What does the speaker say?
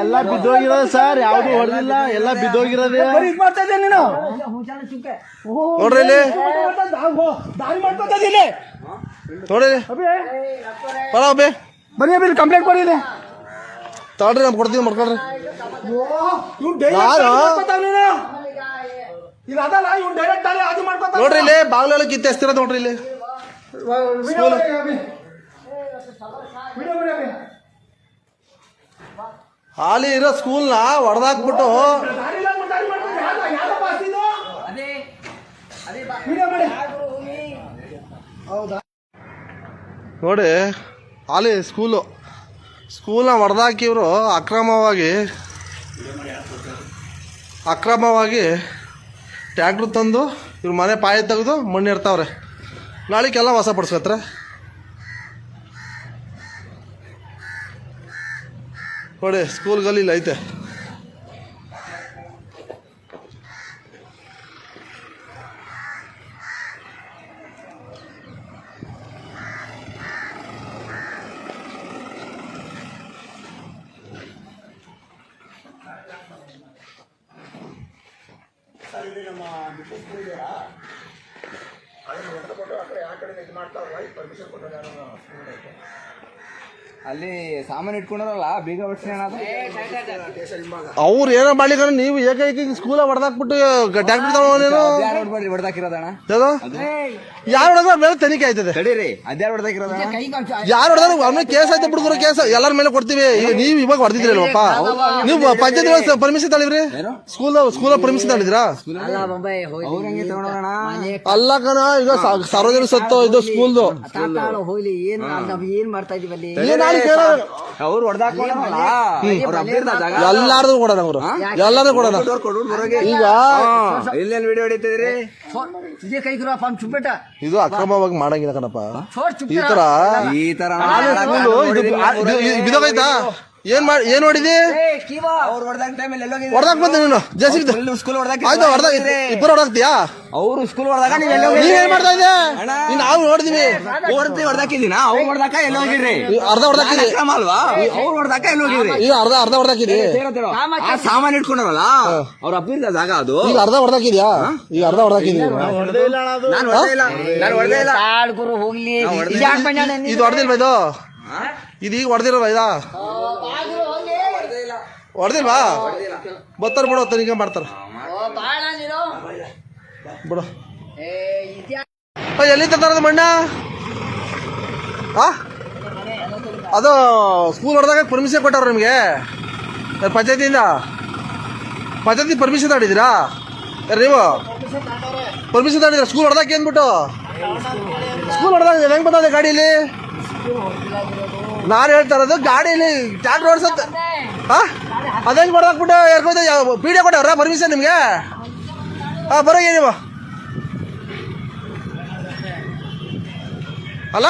ಎಲ್ಲ ಬಿದ್ದೋಗಿರೋದು ಸರ್ ಯಾವ್ದು ಹೊಡೆದಿಲ್ಲ ಎಲ್ಲ ಬಿದ್ದೋಗಿರೋದೇ ಇದ್ ಮಾಡ್ತಾ ಇದ್ದೆ ನೀನು ನೋಡ್ರಿ ಇಲ್ಲಿ ದಾರಿ ಮಾಡ್ಕೊತಾ ಇದ್ದೀನಿ ನೋಡ್ರಿ ಬರ ಬೇ ಬನ್ನಿ ಅಭಿ ಕಂಪ್ಲೇಂಟ್ ಕೊಡಿ ತಗೊಳ್ರಿ ಕೊಡ್ತೀನಿ ಕೊಡ್ತೀವಿ ಮಾಡ್ಕೊಳ್ರಿ ಅದಲ್ಲ ಇವ್ನು ಡೈರೆಕ್ಟ್ ಅಲ್ಲಿ ಅದು ನೋಡ್ರಿ ಇಲ್ಲಿ ಬಾಗ್ಲೊಳಗೆ ಕಿತ್ತೆ ಎಸ್ತಿರೋದು ನೋಡ್ರಿ ಇಲ್ಲಿ ವಿಡಿಯೋ ಮಾಡಿ ಅಭಿ ವಿಡಿಯೋ ಮಾಡಿ ಹಾಲಿ ಇರೋ ಸ್ಕೂಲ್ನ ಹೊಡೆದಾಕ್ಬಿಟ್ಟು ನೋಡಿ ಹಾಲಿ ಸ್ಕೂಲು. ಸ್ಕೂಲ್ನ ಹೊಡೆದಾಕಿವರು ಅಕ್ರಮವಾಗಿ ಅಕ್ರಮವಾಗಿ ಟ್ಯಾಕ್ಟ್ರು ತಂದು ಇವ್ರ ಮನೆ ಪಾಯ ತೆಗೆದು ಮಣ್ಣು ಇರ್ತಾವ್ರೆ ನಾಳೆಗೆಲ್ಲ ವಾಸ ಪಡಿಸ್ಕತ್ರ ನೋಡಿ ಸ್ಕೂಲ್ ಗಲ್ಲಿ ಐತೆ. ಅದನ್ನು ಹೊಡೆದುಕೊಂಡು ಆ ಕಡೆ ಆ ಕಡೆ ಇದು ಮಾಡ್ತಾ ಹೋಗಿ ಪರ್ಮಿಷನ್ ಕೊಟ್ಟಿದ್ದಾರೆ ಅನ್ನೋ ಅಲ್ಲಿ ಸಾಮಾನು ಇಟ್ಕೊಂಡ್ರಲ್ಲ ಬೀಗ ಅವ್ರು ಏನೋ ಮಾಡ್ಲಿಕ್ಕ ನೀವು ಏಕೈಕ ಸ್ಕೂಲ ಹೊಡೆದಾಕ್ಬಿಟ್ಟು ಟ್ಯಾಕ್ಟ್ರಿ ತಗೊಂಡು ಹೊಡ್ಬಾರ್ದು ಯಾರು ಹೊಡೆದ್ರೆ ಮೇಲೆ ತನಿಖೆ ಆಯ್ತದೆ ತಡೀರಿ ಅದ್ಯಾರು ಹೊಡ್ದಾಕಿರೋದಣ್ಣ ಯಾರು ಹೊಡೆದ್ರೆ ಆಮೇಲೆ ಕೇಸ್ ಆಯ್ತು ಬಿಡುಗರು ಕೇಸ್ ಎಲ್ಲರ ಮೇಲೆ ಕೊಡ್ತೀವಿ ಈಗ ನೀವು ಇವಾಗ ಹೊಡೆದಿದ್ರಲ್ವಪ್ಪ ನೀವು ಪಂಚಾಯತ್ ಪರ್ಮಿಷನ್ ತಳಿದ್ರಿ ಸ್ಕೂಲ್ ಸ್ಕೂಲ್ ಪರ್ಮಿಷನ್ ತಳಿದ್ರಾ ಅಲ್ಲ ಕಣ ಈಗ ಸಾರ್ವಜನಿಕ ಸತ್ತು ಇದು ಸ್ಕೂಲ್ದು ಏನ್ ಮಾಡ್ತಾ ಇದೀವಿ ಅಲ್ಲಿ ಅವ್ರು ಹೊಡ್ದಾಕೊಂಡಲ್ಲ ಎಲ್ಲಾರ್ದು ಕೊಡೋಣ ಅವರು. ಎಲ್ಲಾರು ಕೊಡೋಣ. ಈಗ ಇಲ್ಲೇನ್ ವಿಡಿಯೋ ಹೊಡಿತಿದ್ರಿ ಇದೇ ಅಕ್ರಮವಾಗಿ ಮಾಡಂಗಿಲ್ಲ ಕಣಪ್ಪ. ಈ ತರ. ಈ ತರ ಬಿದೋಗೈತಾ? ಏನ್ ಮಾಡಿ ಏನ್ ಹೊಡ್ದಾಕ ಬಂದ ನೀನು. ಜೆಸಿ ಸ್ಕೂಲ್ ಹೊಡ್ದಾಕ ಆಯ್ತು ಹೊಡೆದಾಗ ಇಬ್ಬರು ಹೊಡೆದಾಕ್ತಿಯಾ ಅವ್ರು ಸ್ಕೂಲ್ ಹೊಡ್ದಾಗ ನೀವ್ ಎಲ್ಲೋ ನೀವ್ ಏನ್ ಮಾಡ್ತಾ ಇದ್ದೆ ನೀನ್ ನಾವು ನೋಡಿದೀವಿ. ಓಡ್ತಿ ಹೊಡ್ದಾಕಿದ್ದೀನ ಅವ್ರು ಹೊಡ್ದಾಕ ಎಲ್ಲ ಹೋಗಿದ್ರಿ ಅರ್ಧ ಅಲ್ವಾ? ಅವ್ರು ಹೊಡ್ದಾಕ ಎಲ್ಲ ಹೋಗಿದ್ರಿ ಈಗ ಅರ್ಧ ಅರ್ಧ ಸಾಮಾನ್ ಇಟ್ಕೊಂಡವಲ್ಲ? ಅವ್ರ ಅಬ್ಬಿರ್ದ ಜಾಗ ಅದು? ಈಗ ಅರ್ಧ ಹೊಡೆದಾಕಿದ್ಯಾ ಈಗ ಅರ್ಧ ಹೊಡೆದಾಕಿದಿ ನಾನು ಹೊಡ್ದೇ ಇಲ್ಲ. ನಾನು ಹೊಡ್ದೇ ಇಲ್ಲ. ಗುರು ಹೋಗ್ಲಿ. ಯಾಕೆ ಬಂದ ಇದು ಹೊಡೆದಿಲ್ವಾ ಇದು? ಇದೀಗ ಹೊಡೆದಿರೋ ಇದಾ? ಹೊಡೆದಿಲ್ವಾ? ಬತ್ತಾರ ಬಿಡು ತನಿಖೆ ಮಾಡ್ತಾರ. ಬಿಡು. ಎಲ್ಲಿಂದ ತರೋದು ಮಣ್ಣ? ಅದು ಸ್ಕೂಲ್ ಹೊಡೆದಾಗ ಪರ್ಮಿಷನ್ ಕೊಟ್ಟವ್ರು ನಿಮಗೆ? ಪಂಚಾಯತಿಯಿಂದ? ಪಂಚಾಯತಿ ಪರ್ಮಿಷನ್ ತಗೊಂಡಿದ್ದೀರಾ? ಯಾರು ನೀವು? ಪರ್ಮಿಷನ್ ತಗೊಂಡಿದ್ದೀರಾ? ಸ್ಕೂಲ್ ಹೊಡೆದಾಕೆ ಅಂದ್ಬಿಟ್ಟು ಸ್ಕೂಲ್ ಹೊಡೆದಾಗ ಹೆಂಗೆ ಬಂದದೆ ಗಾಡೀಲಿ ನಾನು ಹೇಳ್ತಾ ಇರೋದು ಗಾಡೀಲಿ ಟ್ಯಾಕ್ಟ್ರ್ ಓಡಿಸತ್ತ ಹಾಂ? ಅದೇಂಗೆ ಹೊಡೆದಾಕ್ಬಿಟ್ಟು ಯಾರ್ಕೋದೆ ಪಿ ಡಿ ಕೊಟ್ಟವ್ರ? ಪರ್ಮಿಷನ್ ನಿಮಗೆ? ಹಾಂ ಬರೋಗಿ ನೀವು ಅಲ್ಲ